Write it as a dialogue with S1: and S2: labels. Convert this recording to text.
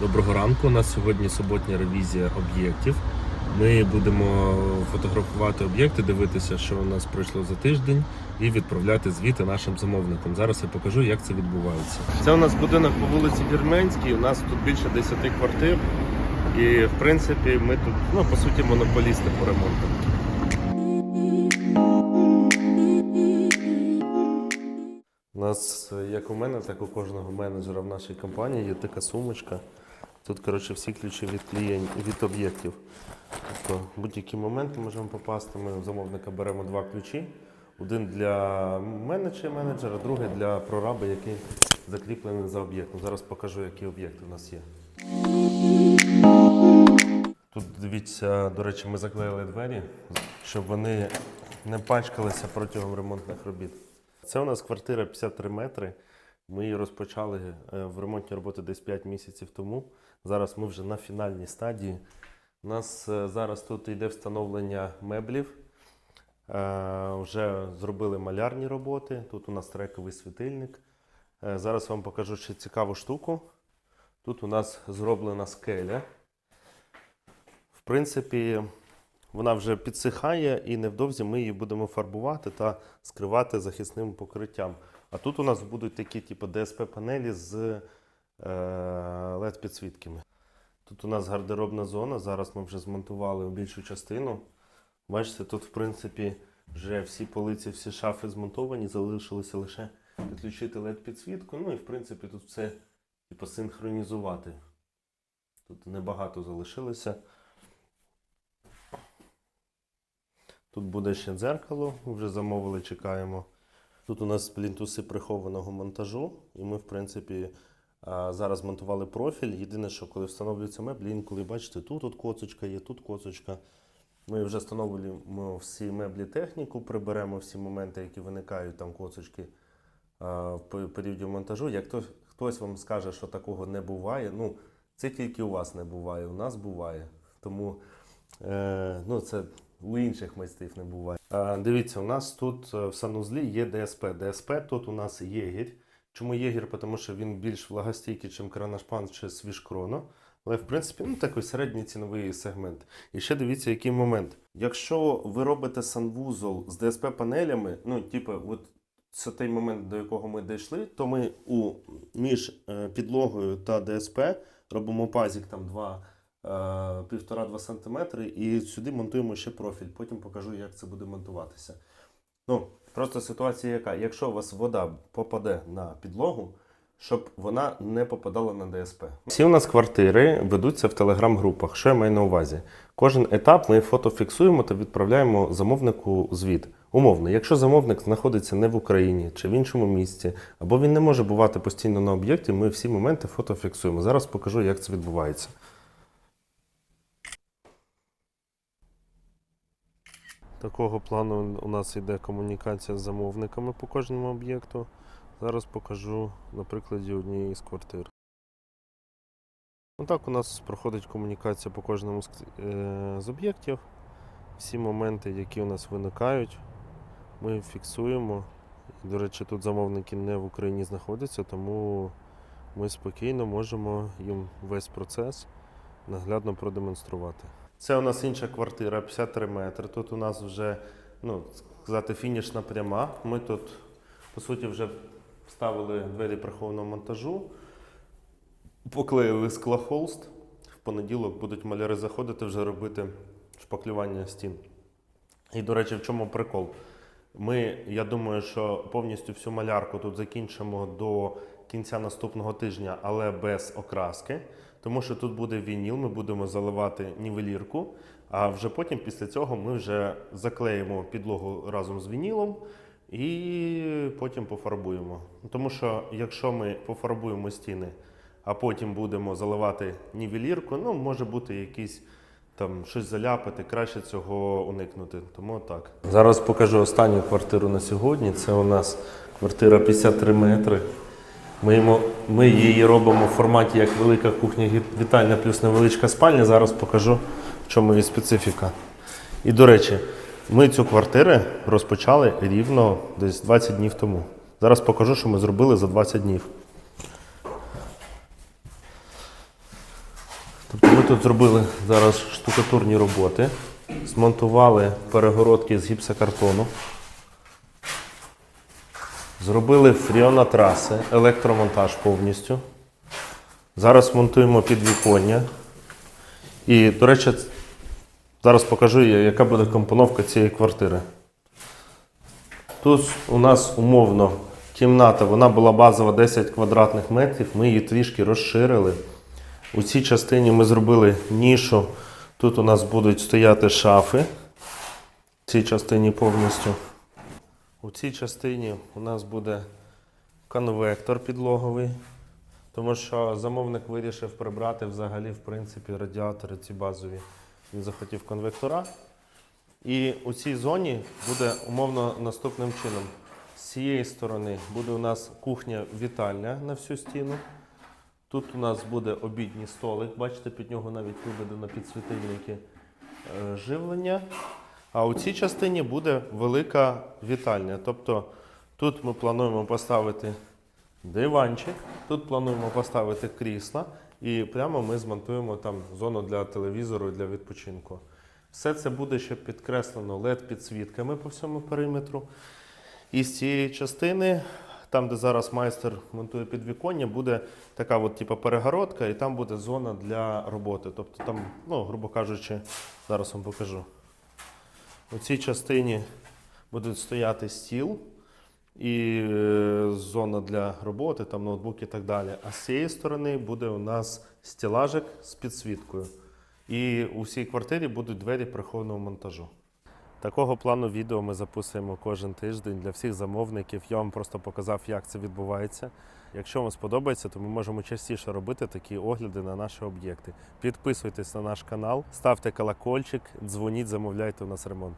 S1: Доброго ранку. У нас сьогодні суботня ревізія об'єктів. Ми будемо фотографувати об'єкти, дивитися, що у нас пройшло за тиждень, і відправляти звіти нашим замовникам. Зараз я покажу, як це відбувається. Це у нас будинок по вулиці Вірменській. У нас тут більше 10 квартир. І в принципі ми тут, ну по суті, монополісти по ремонту. У нас, як у мене, так у кожного менеджера в нашій компанії є така сумочка. Тут, коротше, всі ключі від клієнтів, від об'єктів. Тобто в будь-які моменти можемо попасти. Ми у замовника беремо два ключі. Один для менеджера, менеджера, другий для прораба, який закріплений за об'єктом. Зараз покажу, які об'єкти у нас є. Тут дивіться, до речі, ми заклеїли двері, щоб вони не пачкалися протягом ремонтних робіт. Це у нас квартира 53 метри. Ми її розпочали е, в ремонтні роботи десь 5 місяців тому. Зараз ми вже на фінальній стадії. У нас е, зараз тут йде встановлення меблів. Е, Вже зробили малярні роботи. Тут у нас трековий світильник. Зараз вам покажу ще цікаву штуку. Тут у нас зроблена скеля. В принципі, вона вже підсихає і невдовзі ми її будемо фарбувати та скривати захисним покриттям. А тут у нас будуть такі, типу, ДСП-панелі з е, LED-підсвітками. Тут у нас гардеробна зона. Зараз ми вже змонтували більшу частину. Бачите, тут, в принципі, вже всі полиці, всі шафи змонтовані, залишилося лише підключити LED-підсвітку. Ну і в принципі тут все типу, синхронізувати. Тут небагато залишилося. Тут буде ще дзеркало, вже замовили, чекаємо. Тут у нас плінтуси прихованого монтажу, і ми, в принципі, зараз монтували профіль. Єдине, що коли встановлюється меблі, інколи бачите, тут от коцочка є, тут коцочка. Ми вже встановлюємо всі меблі техніку, приберемо всі моменти, які виникають там коцочки в періоді монтажу. Як хтось, хтось вам скаже, що такого не буває, ну це тільки у вас не буває, у нас буває. Тому е, ну, це у інших майстрів не буває. А, дивіться, у нас тут е, в санузлі є ДСП. ДСП тут у нас єгір. Чому єгір? Тому що він більш влагостійкий, ніж кранашпан чи свіжкроно. Але в принципі, ну такий середній ціновий сегмент. І ще дивіться, який момент. Якщо ви робите санвузол з ДСП-панелями, ну, типу, от це той момент, до якого ми дійшли, то ми у між е, підлогою та ДСП робимо пазик там 2 1,5-2 см і сюди монтуємо ще профіль. Потім покажу, як це буде монтуватися. Ну, просто ситуація яка? Якщо у вас вода попаде на підлогу, щоб вона не попадала на ДСП. Всі у нас квартири ведуться в телеграм-групах. Що я маю на увазі? Кожен етап ми фото фіксуємо та відправляємо замовнику звіт. Умовно, якщо замовник знаходиться не в Україні чи в іншому місці, або він не може бувати постійно на об'єкті, ми всі моменти фото фіксуємо. Зараз покажу, як це відбувається. Такого плану у нас йде комунікація з замовниками по кожному об'єкту. Зараз покажу на прикладі однієї з квартир. Ну так у нас проходить комунікація по кожному з, е, об'єктів. Всі моменти, які у нас виникають, ми фіксуємо. До речі, тут замовники не в Україні знаходяться, тому ми спокійно можемо їм весь процес наглядно продемонструвати. Це у нас інша квартира, 53 метри. Тут у нас вже, ну, сказати, фінішна пряма. Ми тут, по суті, вже вставили двері прихованого монтажу, поклеїли склохолст. В понеділок будуть маляри заходити вже робити шпаклювання стін. І, до речі, в чому прикол? Ми, я думаю, що повністю всю малярку тут закінчимо до кінця наступного тижня, але без окраски. Тому що тут буде вініл, ми будемо заливати нівелірку, а вже потім після цього ми вже заклеїмо підлогу разом з вінілом і потім пофарбуємо. Тому що якщо ми пофарбуємо стіни, а потім будемо заливати нівелірку, ну може бути якийсь там щось заляпати, краще цього уникнути. Тому так. Зараз покажу останню квартиру на сьогодні. Це у нас квартира 53 метри. Ми, йому, ми її робимо в форматі як велика кухня вітальня плюс невеличка спальня. Зараз покажу, в чому її специфіка. І до речі, ми цю квартиру розпочали рівно десь 20 днів тому. Зараз покажу, що ми зробили за 20 днів. Тобто ми тут зробили зараз штукатурні роботи, змонтували перегородки з гіпсокартону, зробили фріонатраси, електромонтаж повністю. Зараз монтуємо підвіконня. І, до речі, зараз покажу, яка буде компоновка цієї квартири. Тут у нас умовно кімната, вона була базова 10 квадратних метрів, ми її трішки розширили. У цій частині ми зробили нішу. Тут у нас будуть стояти шафи. В цій частині повністю. У цій частині у нас буде конвектор підлоговий, тому що замовник вирішив прибрати взагалі, в принципі, радіатори ці базові. Він захотів конвектора. І у цій зоні буде умовно наступним чином. З цієї сторони буде у нас кухня-вітальня на всю стіну. Тут у нас буде обідній столик, бачите, під нього навіть виведено підсвітильники е, живлення. А у цій частині буде велика вітальня. Тобто тут ми плануємо поставити диванчик, тут плануємо поставити крісла, і прямо ми змонтуємо там зону для телевізору і для відпочинку. Все це буде ще підкреслено LED-підсвітками по всьому периметру. І з цієї частини, там, де зараз майстер монтує підвіконня, буде така от, типу, перегородка, і там буде зона для роботи. Тобто там, ну, грубо кажучи, зараз вам покажу. У цій частині буде стояти стіл і е, зона для роботи, там ноутбук і так далі. А з цієї сторони буде у нас стілажик з підсвіткою. І у всій квартирі будуть двері прихованого монтажу. Такого плану відео ми записуємо кожен тиждень для всіх замовників. Я вам просто показав, як це відбувається. Якщо вам сподобається, то ми можемо частіше робити такі огляди на наші об'єкти. Підписуйтесь на наш канал, ставте колокольчик, дзвоніть, замовляйте у нас ремонт.